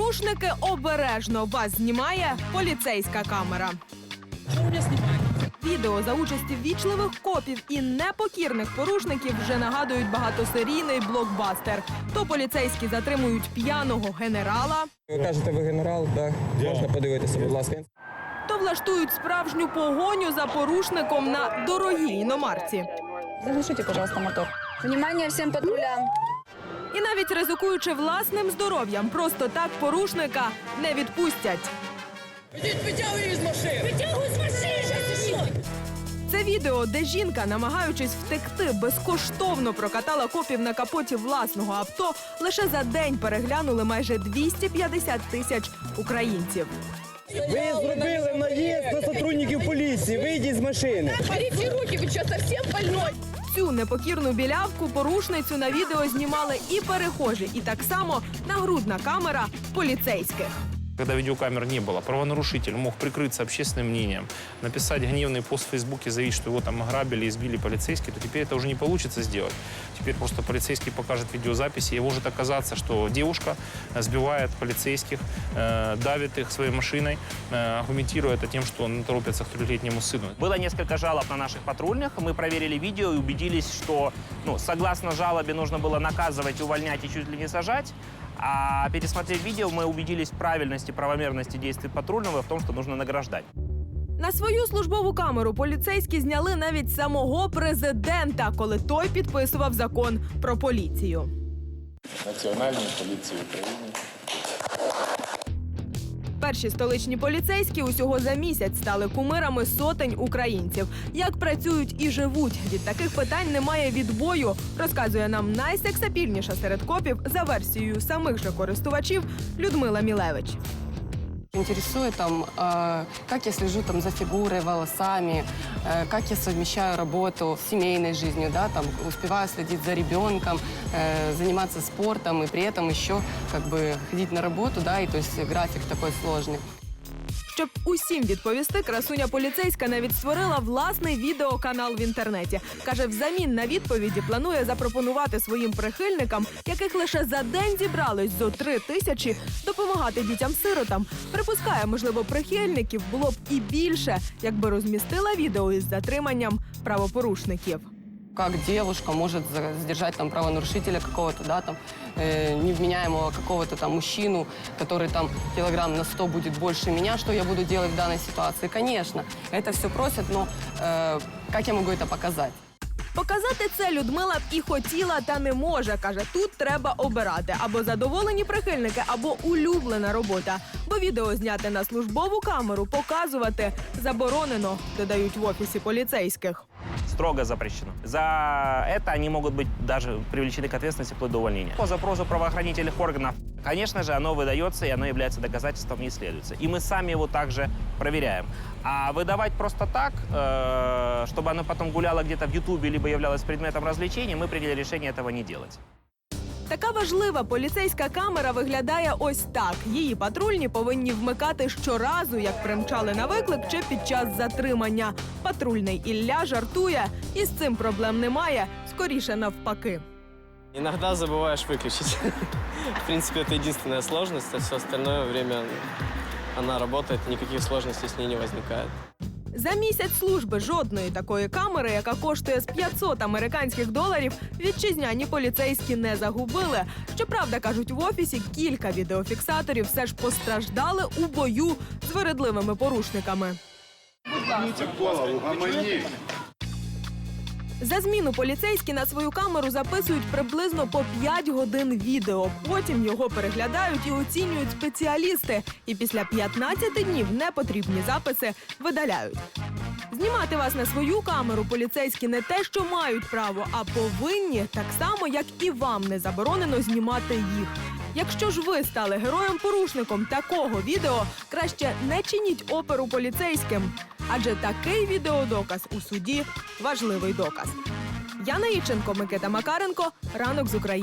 Порушники обережно вас знімає поліцейська камера. Відео за участі вічливих копів і непокірних порушників вже нагадують багатосерійний блокбастер. То поліцейські затримують п'яного генерала, Ви кажете, ви генерал, так? Можна подивитися, будь ласка. то влаштують справжню погоню за порушником на дорогій іномарці. Заглушите, пожалуйста, мотор. Внимание всем патрулям. І навіть ризикуючи власним здоров'ям, просто так порушника не відпустять. Витягуй з машини! Витягуй з машини! Це відео, де жінка, намагаючись втекти, безкоштовно прокатала копів на капоті власного авто. Лише за день переглянули майже 250 тисяч українців. Ви зробили наїзд на сотрудників поліції. Вийдіть з машини. Берите руки, вы что, совсем больной? Цю непокірну білявку порушницю на відео знімали і перехожі, і так само нагрудна камера поліцейських. Когда видеокамер не было, правонарушитель мог прикрыться общественным мнением, написать гневный пост в Фейсбуке, заявить, что его там ограбили, избили полицейские, то теперь это уже не получится сделать. Теперь просто полицейский покажет видеозаписи, и может оказаться, что девушка э, сбивает полицейских, э, давит их своей машиной, э, аргументируя это тем, что он торопится к трехлетнему сыну. Было несколько жалоб на наших патрульных. Мы проверили видео и убедились, что, ну, согласно жалобе, нужно было наказывать, увольнять и чуть ли не сажать. А пересмотрев видео, мы убедились в правильности, правомерности действий патрульного в том, что нужно награждать. На свою службову камеру поліцейські зняли навіть самого президента, коли той підписував закон про поліцію. Національній поліції України. Перші столичні поліцейські усього за місяць стали кумирами сотень українців. Як працюють і живуть, від таких питань немає відбою, розказує нам найсексапільніша серед копів за версією самих же користувачів Людмила Мілевич. Интересует там, э, как я слежу там за фигурой, волосами, э, как я совмещаю работу с семейной жизнью, да, там успеваю следить за ребенком, э, заниматься спортом и при этом еще как бы ходить на работу, да, и то есть график такой сложный. Щоб усім відповісти, красуня поліцейська навіть створила власний відеоканал в інтернеті. Каже, взамін на відповіді планує запропонувати своїм прихильникам, яких лише за день зібралось зо три тисячі, допомагати дітям-сиротам. Припускає, можливо, прихильників було б і більше, якби розмістила відео із затриманням правопорушників. Как девушка может за- задержать там правонарушителя какого-то, да, там, э, невменяемого какого-то там мужчину, который там килограмм на 100 будет больше меня, что я буду делать в данной ситуации? Конечно, это все просят, но э, как я могу это показать? Показати це Людмила б і хотіла, та не може. каже, тут треба обирати або задоволені прихильники, або улюблена робота. Бо відео зняти на службову камеру показувати заборонено, додають в офісі поліцейських. Строго запрещено. За это они могут быть даже привлечены к ответственности вплоть до увольнения. По запросу правоохранительных органов, конечно же, оно выдается, и оно является доказательством, не исследуется. И мы сами его также проверяем. А выдавать просто так, э, чтобы оно потом гуляло где-то в Ютубе, либо являлось предметом развлечения, мы приняли решение этого не делать. Така важлива поліцейська камера виглядає ось так. Її патрульні повинні вмикати щоразу, як примчали на виклик чи під час затримання. Патрульний Ілля жартує, і з цим проблем немає. Скоріше навпаки. Иногда забываешь выключить. В принципе, это единственная сложность, а все остальное время она работает, никаких сложностей с ней не возникает. За місяць служби жодної такої камери, яка коштує з 500 американських доларів, вітчизняні поліцейські не загубили. Щоправда, кажуть, в офісі кілька відеофіксаторів все ж постраждали у бою з вередливими порушниками. За зміну поліцейські на свою камеру записують приблизно по 5 годин відео. Потім його переглядають і оцінюють спеціалісти. І після 15 днів непотрібні записи видаляють. Знімати вас на свою камеру поліцейські не те, що мають право, а повинні так само, як і вам не заборонено знімати їх. Якщо ж ви стали героєм-порушником такого відео, краще не чиніть оперу поліцейським, адже такий відеодоказ у суді важливий доказ. Яна Іченко, Микита Макаренко, ранок з України.